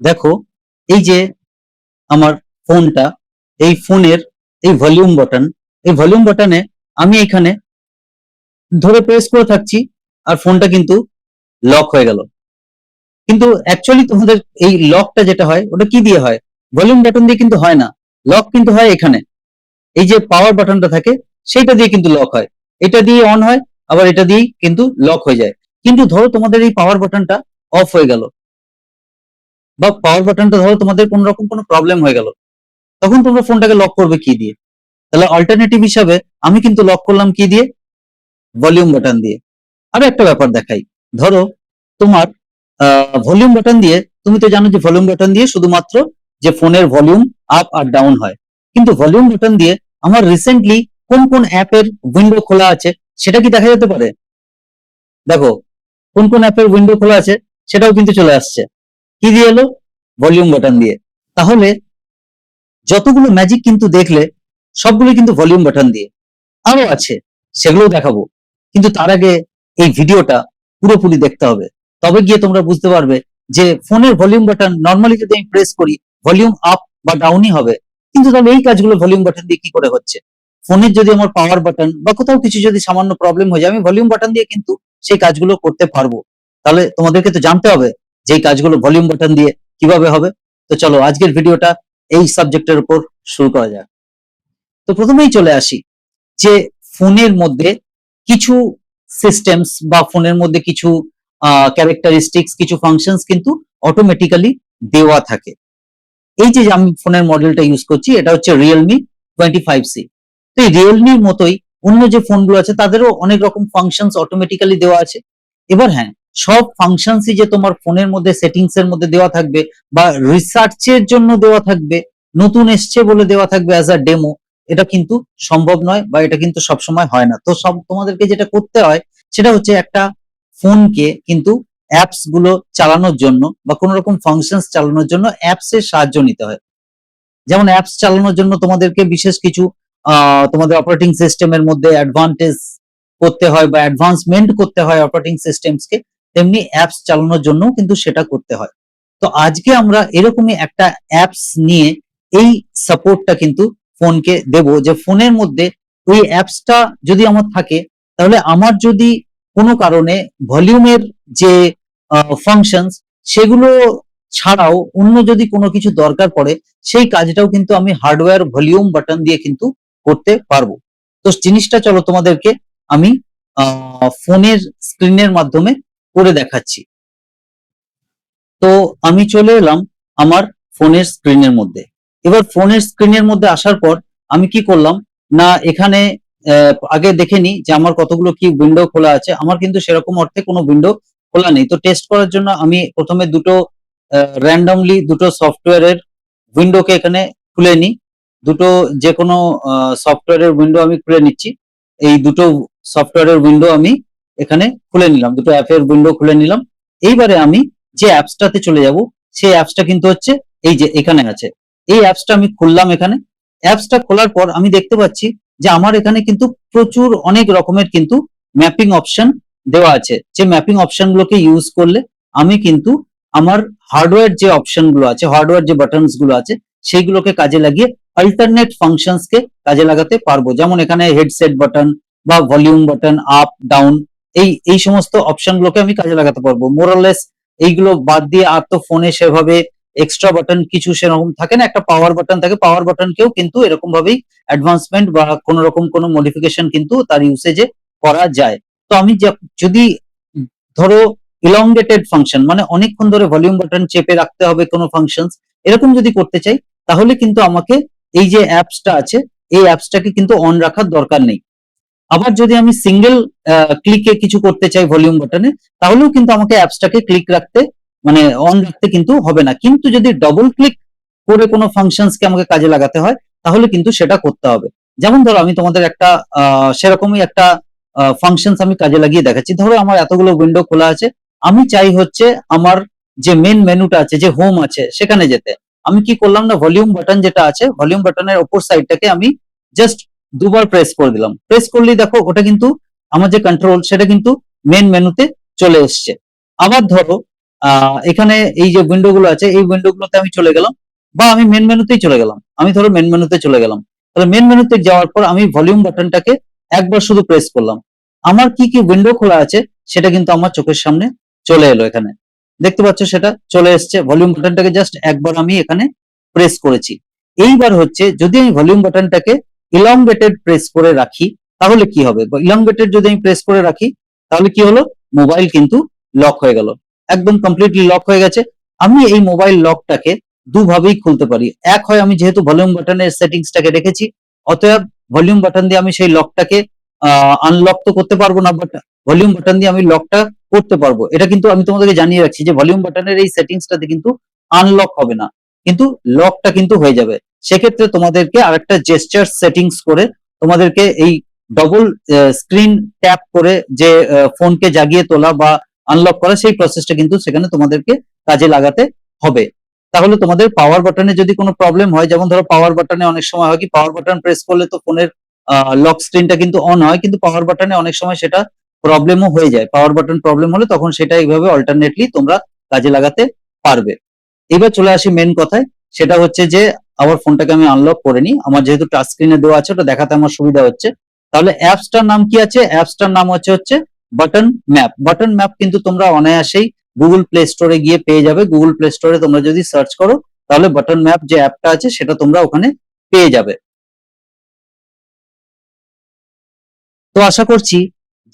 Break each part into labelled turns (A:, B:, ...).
A: দেখো, এই যে আমার ফোনটা, এই ফোনের এই ভলিউম বাটন, এই ভলিউম বাটনে আমি এখানে ধরে প্রেস করে থাকছি আর ফোনটা কিন্তু লক হয়ে গেল। কিন্তু অ্যাকচুয়ালি তোমাদের এই লকটা যেটা হয়, ওটা কি দিয়ে হয়? ভলিউম বাটন দিয়ে কিন্তু হয় না। লক কিন্তু হয় এখানে। এই যে পাওয়ার বাটনটা থাকে সেটা দিয়ে কিন্তু লক হয়। এটা দিয়ে অন হয়, আবার এটা দিয়েই কিন্তু লক হয়ে যায়। কিন্তু ধরো তোমাদের এই পাওয়ার বাটনটা অফ হয়ে গেল। বা পাওয়ার বাটনটা ধরো তোমাদের কোন রকম কোনো প্রবলেম হয়ে গেল, তখন তোমরা ফোনটাকে লক করবে কি দিয়ে? তাহলে অল্টারনেটিভ হিসাবে আমি কিন্তু লক করলাম কি দিয়ে? ভলিউম বাটন দিয়ে। আরও একটা ব্যাপার দেখাই। ধরো তোমার ভলিউম বাটন দিয়ে, তুমি তো জানো যে ভলিউম বাটন দিয়ে শুধুমাত্র যে ফোনের ভলিউম আপ আর ডাউন হয়। কিন্তু ভলিউম বাটন দিয়ে আমার রিসেন্টলি কোন কোন অ্যাপের উইন্ডো খোলা আছে, সেটা কি দেখা যেতে পারে? দেখো, কোন কোন অ্যাপের উইন্ডো খোলা আছে, সেটাও কিন্তু চলে আসছে। কি দিয়ে এলো? ভলিউম বাটন দিয়ে। তাহলে যতগুলো ম্যাজিক কিন্তু দেখলে সবগুলো কিন্তু ভলিউম বাটন দিয়ে। আরও আছে, সেগুলোও দেখাবো। কিন্তু তার আগে এই ভিডিওটা পুরোপুরি দেখতে হবে। তবে গিয়ে তোমরা বুঝতে পারবে যে ফোনের ভলিউম বাটন নর্মালি যদি আমি প্রেস করি ভলিউম আপ বা ডাউনই হবে। কিন্তু তাহলে এই কাজগুলো ভলিউম বাটন দিয়ে কি করে হচ্ছে? ফোনের যদি আমার পাওয়ার বাটন বা কোথাও কিছু যদি সামান্য প্রবলেম হয়ে যায়, আমি ভলিউম বাটন দিয়ে কিন্তু সেই কাজগুলো করতে পারব। তাহলে তোমাদেরকে তো জানতে হবে যে কাজগুলো ভলিউম বাটন দিয়ে কীভাবে হবে? তো চলো আজকের ভিডিওটা এই সাবজেক্টের উপর শুরু করা যাক। তো প্রথমেই চলে আসি যে ফোনের মধ্যে কিছু সিস্টেমস বা ফোনের মধ্যে কিছু ক্যারেক্টারিস্টিক্স কিছু ফাংশনস কিন্তু অটোমেটিক্যালি দেওয়া থাকে। এই যে আমি ফোনের মডেলটা ইউজ করছি, এটা হচ্ছে রিয়েলমি টোয়েন্টি ফাইভ সি তো এই রিয়েলমির মতোই অন্য যে ফোনগুলো আছে, তাদেরও অনেক রকম ফাংশনস অটোমেটিক্যালি দেওয়া আছে। এবার হ্যাঁ সব ফাংশনসই যে তোমার ফোনের মধ্যে সেটিংস এর মধ্যে দেওয়া থাকবে বা রিসার্চের জন্য দেওয়া থাকবে, নতুন এসছে বলে দেওয়া থাকবে অ্যাজ আ ডেমো এটা কিন্তু সম্ভব নয় বা এটা কিন্তু সবসময় হয় না। তো সব তোমাদেরকে যেটা করতে হয়, সেটা হচ্ছে একটা ফোনকে কিন্তু অ্যাপসগুলো চালানোর জন্য বা কোন রকম ফাংশনস চালানোর জন্য অ্যাপস এর সাহায্য নিতে হয়। যেমন অ্যাপস চালানোর জন্য তোমাদেরকে বিশেষ কিছু তোমাদের অপারেটিং সিস্টেমের মধ্যে অ্যাডভান্টেজ করতে হয় বা অ্যাডভান্সমেন্ট করতে হয় অপারেটিং সিস্টেমসকে তেমনি অ্যাপস চালানোর জন্য কিন্তু সেটা করতে হয়। তো আজকে আমরা এরকমই একটা অ্যাপস নিয়ে এই সাপোর্টটা কিন্তু ফোনকে দেব যে ফোনের মধ্যে ওই অ্যাপসটা যদি আমার থাকে, তাহলে আমার যদি কোনো কারণে ভলিউমের যে ফাংশনস সেগুলো ছাড়াও অন্য যদি কোনো কিছু দরকার পড়ে, সেই কাজটাও কিন্তু আমি হার্ডওয়্যার ভলিউম বাটন দিয়ে কিন্তু করতে পারব। তো জিনিসটা চলো তোমাদেরকে আমি ফোনের স্ক্রিনের মাধ্যমে করে দেখাচ্ছি। তো আমি চলে এলাম আমার ফোনের স্ক্রিনের মধ্যে। এবার ফোনের স্ক্রিনের মধ্যে আসার পর আমি কি করলাম, না, এখানে আগে দেখে নি যে আমার কতগুলো কি উইন্ডো খোলা আছে। আমার কিন্তু সেরকম অর্থে কোনো উইন্ডো খোলা নেই। তো টেস্ট করার জন্য আমি প্রথমে দুটো র্যান্ডমলি দুটো সফটওয়্যারের উইন্ডোকে এখানে খুলে নিই দুটো যে কোনো সফটওয়্যারের উইন্ডো আমি খুলে নিচ্ছি। এই দুটো সফটওয়্যারের উইন্ডো আমি এখানে খুলে নিলাম, দুটো অ্যাপের উইন্ডো খুলে নিলাম। এইবারে আমি যে অ্যাপসটাতে চলে যাব, সেই অ্যাপসটা কিন্তু হচ্ছে এই যে এখানে আছে। এই অ্যাপসটা আমি খুললাম এখানে। অ্যাপসটা খোলার পর আমি দেখতে পাচ্ছি যে আমার এখানে কিন্তু প্রচুর অনেক রকমের কিন্তু ম্যাপিং অপশন দেওয়া আছে। যে ম্যাপিং অপশন গুলোকে ইউজ করলে আমি কিন্তু আমার হার্ডওয়্যার যে অপশনগুলো আছে হার্ডওয়্যার যে বাটনসগুলো আছে, সেইগুলোকে কাজে লাগিয়ে অল্টারনেট ফাংশনস কে কাজে লাগাতে পারব। যেমন এখানে হেডসেট বাটন বা ভলিউম বাটন আপ ডাউন এই এই সমস্ত অপশন গুলোকে আমি কাজে লাগাতে পারব। মোরালেস এইগুলো বাদ দিয়ে আর তো ফোনে সেভাবে এক্সট্রা বাটন কিছু সেরকম থাকে না, একটা পাওয়ার বাটন থাকে। পাওয়ার বাটন বাটনকেও কিন্তু এরকম ভাবেই অ্যাডভান্সমেন্ট বা কোনো রকম কোনো মডিফিকেশন কিন্তু তার ইউসেজে করা যায়। তো আমি যদি ধরো ইলংগেটেড ফাংশন মানে অনেকক্ষণ ধরে ভলিউম বাটন চেপে রাখতে হবে কোনো ফাংশনস এরকম যদি করতে চাই, তাহলে কিন্তু আমাকে এই যে অ্যাপসটা আছে, এই অ্যাপসটাকে কিন্তু অন রাখার দরকার নেই। আবার যদি আমি সিঙ্গেল ক্লিকে কিছু করতে চাই ভলিউম বাটনে তাহলেও কিন্তু আমাকে অ্যাপসটাকে ক্লিক রাখতে মানে অন রাখতে কিন্তু হবে না। কিন্তু যদি ডবল ক্লিক করে কোনো ফাংশনসকে আমাকে কাজে লাগাতে হয়, তাহলে কিন্তু সেটা করতে হবে। যেমন ধরো, আমি তোমাদের একটা সেরকমই একটা ফাংশনস আমি কাজে লাগিয়ে দেখাচ্ছি। ধরো, আমার এতগুলো উইন্ডো খোলা আছে। আমি চাই হচ্ছে আমার যে মেন মেনুটা আছে, যে হোম আছে, সেখানে যেতে। আমি কি করলাম না ভলিউম বাটন যেটা আছে ভলিউম বাটনের ওপর সাইডটাকে আমি জাস্ট দুবার প্রেস করে দিলাম। প্রেস করলেই দেখো ওটা কিন্তু আমার যে কন্ট্রোল সেটা কিন্তু মেন মেনুতে চলে এসছে। আবার ধরো এখানে এই যে উইন্ডো গুলো আছে, এই উইন্ডো গুলোতে আমি চলে গেলাম বা আমি মেন মেনুতেই চলে গেলাম। আমি ধরো মেন মেনুতে চলে গেলাম। তাহলে মেন মেনুতে যাওয়ার পর আমি ভলিউম বাটনটাকে একবার শুধু প্রেস করলাম। আমার কি কি উইন্ডো খোলা আছে সেটা কিন্তু আমার চোখের সামনে চলে এলো এখানে। দেখতে পাচ্ছ সেটা চলে এসছে। ভলিউম বাটনটাকে জাস্ট একবার আমি এখানে প্রেস করেছি। এইবার হচ্ছে যদি আমি ভলিউম বাটনটাকে ইলংগেটেড প্রেস করে রাখি, তাহলে কি হবে? ইলংগেটেড যদি আমি প্রেস করে রাখি, তাহলে কি হলো? মোবাইল কিন্তু লক হয়ে গেল। একদম কমপ্লিটলি লক হয়ে গেছে। আমি এই মোবাইল লকটাকে দুভাবেই খুলতে পারি। এক হয় আমি যেহেতু ভলিউম বাটনের সেটিংসটাকে রেখেছি, অতএব ভলিউম বাটন দিয়ে আমি সেই লকটাকে আনলক তো করতে পারব না বাট ভলিউম বাটন দিয়ে আমি লকটা করতে পারব। এটা কিন্তু আমি তোমাদেরকে জানিয়ে রাখছি যে ভলিউম বাটনের এই সেটিংসটাতে কিন্তু আনলক হবে না। কিন্তু লকটা কিন্তু হয়ে যাবে। সেক্ষেত্রে তোমাদেরকে আরেকটা জেস্টার সেটিংস করে তোমাদেরকে এই ডবল স্ক্রিন ট্যাপ করে যে ফোনকে জাগিয়ে তোলা বা আনলক করা সেই প্রসেসটা কিন্তু সেখানে তোমাদেরকে কাজে লাগাতে হবে। তাহলে তোমাদের পাওয়ার বাটনে যদি কোনো প্রবলেম হয়, যেমন ধরো পাওয়ার বাটনে অনেক সময় হয় কি পাওয়ার বাটন প্রেস করলে তো ফোনের লক স্ক্রিনটা কিন্তু অন হয়, কিন্তু পাওয়ার বাটনে অনেক সময় সেটা প্রবলেমও হয়ে যায়। পাওয়ার বাটন প্রবলেম হলে তখন সেটা এইভাবে অল্টারনেটলি তোমরা কাজে লাগাতে পারবে। এবার চলে আসি মেন কথায়। সেটা হচ্ছে যে, আমার ফোনটাকে আমি আনলক করে নিই। আমার যেহেতু টাচ স্ক্রিনে দেওয়া আছে, ওটা দেখাতে আমার সুবিধা হচ্ছে। তাহলে অ্যাপসটার নাম কি আছে? অ্যাপসটার নাম হচ্ছে হচ্ছে বাটন ম্যাপ বাটন ম্যাপ কিন্তু তোমরা অনায়াসেই গুগল প্লে স্টোরে গিয়ে পেয়ে যাবে। গুগল প্লে স্টোরে তোমরা যদি সার্চ করো, তাহলে বাটন ম্যাপ যে অ্যাপটা আছে, সেটা তোমরা ওখানে পেয়ে যাবে। তো আশা করছি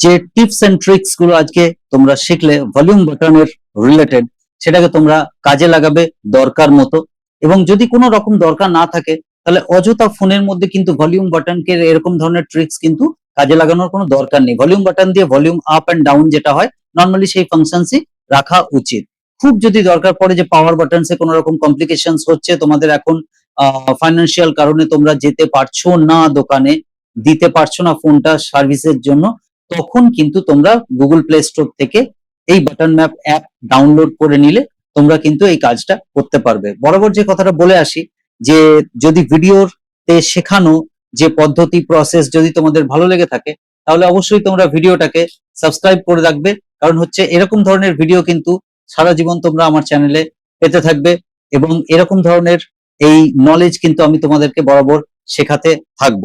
A: যে টিপস এন্ড ট্রিক্সগুলো আজকে তোমরা শিখলে ভলিউম বাটনের রিলেটেড সেটাকে তোমরা কাজে লাগাবে দরকার মতো। এবং যদি কোনো রকম দরকার না থাকে, তাহলে অযথা ফোনের মধ্যে কিন্তু ভলিউম বাটনকে এরকম ধরনের ট্রিক্স কিন্তু কাজে লাগানোর কোনো দরকার নেই। ভলিউম বাটন দিয়ে ভলিউম আপ এন্ড ডাউন যেটা হয় নর্মালি সেই ফাংশনসই রাখা উচিত। খুব যদি দরকার পড়ে যে পাওয়ার বাটনসে কোনো রকম কমপ্লিকেশন হচ্ছে, তোমাদের এখন ফাইন্যান্সিয়াল কারণে তোমরা যেতে পারছ না দোকানে, দিতে পারছ না ফোনটা সার্ভিসের জন্য, তখন কিন্তু তোমরা গুগল প্লে স্টোর থেকে এই বাটন ম্যাপ অ্যাপ ডাউনলোড করে নিলে তোমরা কিন্তু এই কাজটা করতে পারবে। বরাবর যে কথাটা বলে আসি, যে যদি ভিডিওর তে শেখানো যে পদ্ধতি প্রসেস যদি তোমাদের ভালো লেগে থাকে, তাহলে অবশ্যই তোমরা ভিডিওটাকে সাবস্ক্রাইব করে রাখবে। কারণ হচ্ছে এরকম ধরনের ভিডিও কিন্তু সারা জীবন তোমরা আমার চ্যানেলে পেতে থাকবে এবং এরকম ধরনের এই নলেজ কিন্তু আমি তোমাদেরকে বরাবর শেখাতে থাকব।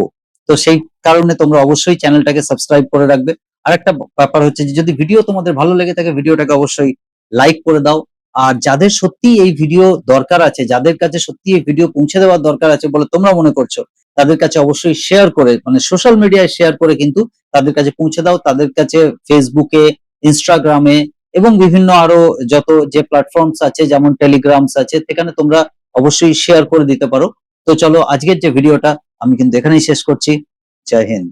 A: তো সেই কারণে তোমরা অবশ্যই চ্যানেলটাকে সাবস্ক্রাইব করে রাখবে। আর একটা ব্যাপার হচ্ছে যে যদি ভিডিও তোমাদের ভালো লেগে থাকে, ভিডিওটাকে অবশ্যই লাইক করে দাও। আর যাদের সত্যি এই ভিডিও দরকার আছে, যাদের কাছে সত্যি এই ভিডিও পৌঁছে দেওয়ার দরকার আছে বলে তোমরা মনে করছ, তাদের কাছে অবশ্যই শেয়ার করে মানে সোশ্যাল মিডিয়ায় শেয়ার করে কিন্তু তাদের কাছে পৌঁছে দাও। তাদের কাছে ফেসবুকে ইনস্টাগ্রামে এবং বিভিন্ন আরও যত যে প্ল্যাটফর্মস আছে, যেমন টেলিগ্রামস আছে, সেখানে তোমরা অবশ্যই শেয়ার করে দিতে পারো। তো চলো আজকের যে ভিডিওটা আমি কিন্তু এখানেই শেষ করছি। জয় হিন্দ।